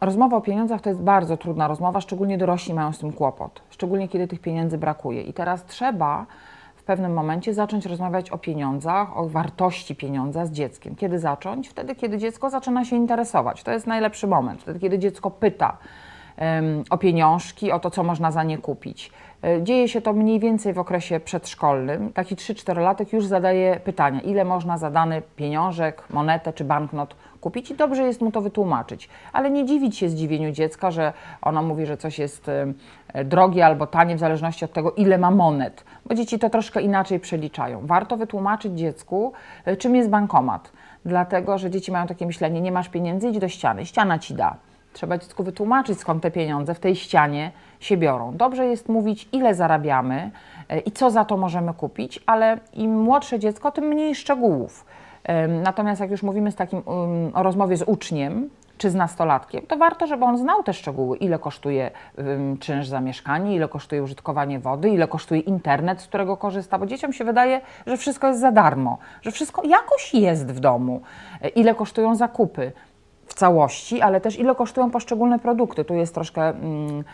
rozmowa o pieniądzach to jest bardzo trudna rozmowa, szczególnie dorośli mają z tym kłopot, szczególnie kiedy tych pieniędzy brakuje. I teraz trzeba w pewnym momencie zacząć rozmawiać o pieniądzach, o wartości pieniądza z dzieckiem. Kiedy zacząć? Wtedy, kiedy dziecko zaczyna się interesować. To jest najlepszy moment. Wtedy, kiedy dziecko pyta em, o pieniążki, o to, co można za nie kupić. E, Dzieje się to mniej więcej w okresie przedszkolnym. Taki 3-4-latek już zadaje pytania, ile można za dany pieniążek, monetę czy banknot kupić i dobrze jest mu to wytłumaczyć. Ale nie dziwić się zdziwieniu dziecka, że ono mówi, że coś jest e, drogie albo tanie, w zależności od tego, ile ma monet, bo dzieci to troszkę inaczej przeliczają. Warto wytłumaczyć dziecku, e, czym jest bankomat, dlatego że dzieci mają takie myślenie, nie masz pieniędzy, idź do ściany, ściana ci da. Trzeba dziecku wytłumaczyć, skąd te pieniądze w tej ścianie się biorą. Dobrze jest mówić, ile zarabiamy e, i co za to możemy kupić, ale im młodsze dziecko, tym mniej szczegółów. Natomiast jak już mówimy z takim o rozmowie z uczniem czy z nastolatkiem, to warto, żeby on znał te szczegóły, ile kosztuje um, czynsz za mieszkanie, ile kosztuje użytkowanie wody, ile kosztuje internet, z którego korzysta, bo dzieciom się wydaje, że wszystko jest za darmo, że wszystko jakoś jest w domu, E, ile kosztują zakupy w całości, ale też ile kosztują poszczególne produkty. Tu jest troszkę mm,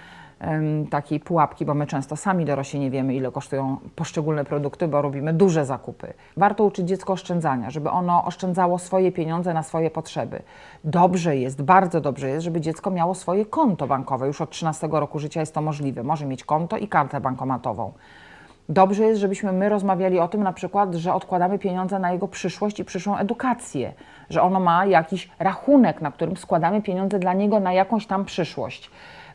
takiej pułapki, bo my często sami dorośli nie wiemy, ile kosztują poszczególne produkty, bo robimy duże zakupy. Warto uczyć dziecko oszczędzania, żeby ono oszczędzało swoje pieniądze na swoje potrzeby. Dobrze jest, bardzo dobrze jest, żeby dziecko miało swoje konto bankowe. Już od 13 roku życia jest to możliwe. Może mieć konto i kartę bankomatową. Dobrze jest, żebyśmy my rozmawiali o tym na przykład, że odkładamy pieniądze na jego przyszłość i przyszłą edukację, że ono ma jakiś rachunek, na którym składamy pieniądze dla niego na jakąś tam przyszłość.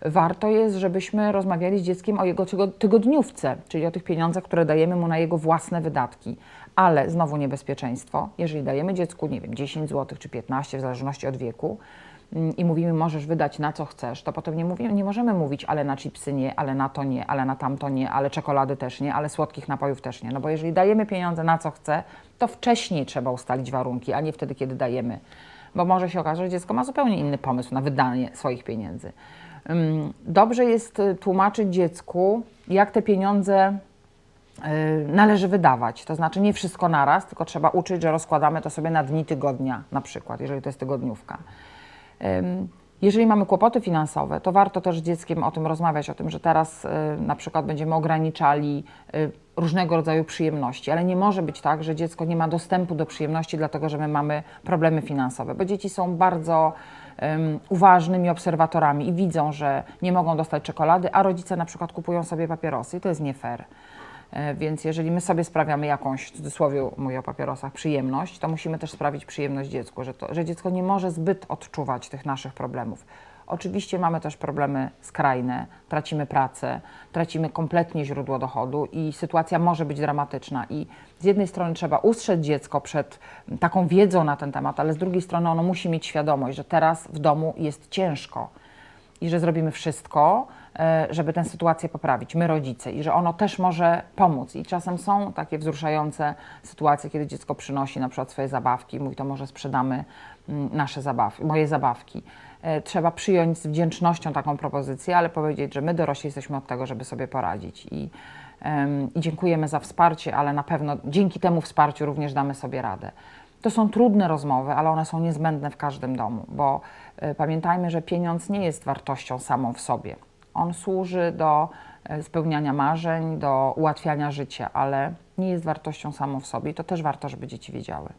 Warto jest, żebyśmy rozmawiali z dzieckiem o jego tygo- tygodniówce, czyli o tych pieniądzach, które dajemy mu na jego własne wydatki. Ale znowu niebezpieczeństwo, jeżeli dajemy dziecku, nie wiem, 10 zł czy 15, w zależności od wieku, mm, i mówimy, możesz wydać na co chcesz, to potem nie, mówimy, nie możemy mówić, ale na chipsy nie, ale na to nie, ale na tamto nie, ale czekolady też nie, ale słodkich napojów też nie. No bo jeżeli dajemy pieniądze na co chce, to wcześniej trzeba ustalić warunki, a nie wtedy, kiedy dajemy. Bo może się okazać, że dziecko ma zupełnie inny pomysł na wydanie swoich pieniędzy. Dobrze jest y, tłumaczyć dziecku, jak te pieniądze y, należy wydawać. To znaczy nie wszystko naraz, tylko trzeba uczyć, że rozkładamy to sobie na dni tygodnia, na przykład, jeżeli to jest tygodniówka. Jeżeli mamy kłopoty finansowe, to warto też z dzieckiem o tym rozmawiać, o tym, że teraz y, na przykład będziemy ograniczali różnego rodzaju przyjemności, ale nie może być tak, że dziecko nie ma dostępu do przyjemności, dlatego że my mamy problemy finansowe, bo dzieci są bardzo um, uważnymi obserwatorami i widzą, że nie mogą dostać czekolady, a rodzice na przykład kupują sobie papierosy i to jest nie fair. E, Więc jeżeli my sobie sprawiamy jakąś, w cudzysłowie mówię o papierosach, przyjemność, to musimy też sprawić przyjemność dziecku, że, to, że dziecko nie może zbyt odczuwać tych naszych problemów. Oczywiście mamy też problemy skrajne, tracimy pracę, tracimy kompletnie źródło dochodu i sytuacja może być dramatyczna. I z jednej strony trzeba ustrzec dziecko przed taką wiedzą na ten temat, ale z drugiej strony ono musi mieć świadomość, że teraz w domu jest ciężko i że zrobimy wszystko, e, żeby tę sytuację poprawić, my rodzice, i że ono też może pomóc. I czasem są takie wzruszające sytuacje, kiedy dziecko przynosi na przykład swoje zabawki i mówi, to może sprzedamy mm, nasze zabawki, moje zabawki. E, Trzeba przyjąć z wdzięcznością taką propozycję, ale powiedzieć, że my dorośli jesteśmy od tego, żeby sobie poradzić. I, i dziękujemy za wsparcie, ale na pewno dzięki temu wsparciu również damy sobie radę. To są trudne rozmowy, ale one są niezbędne w każdym domu, bo y, pamiętajmy, że pieniądz nie jest wartością samą w sobie. On służy do y, spełniania marzeń, do ułatwiania życia, ale nie jest wartością samą w sobie i to też warto, żeby dzieci wiedziały.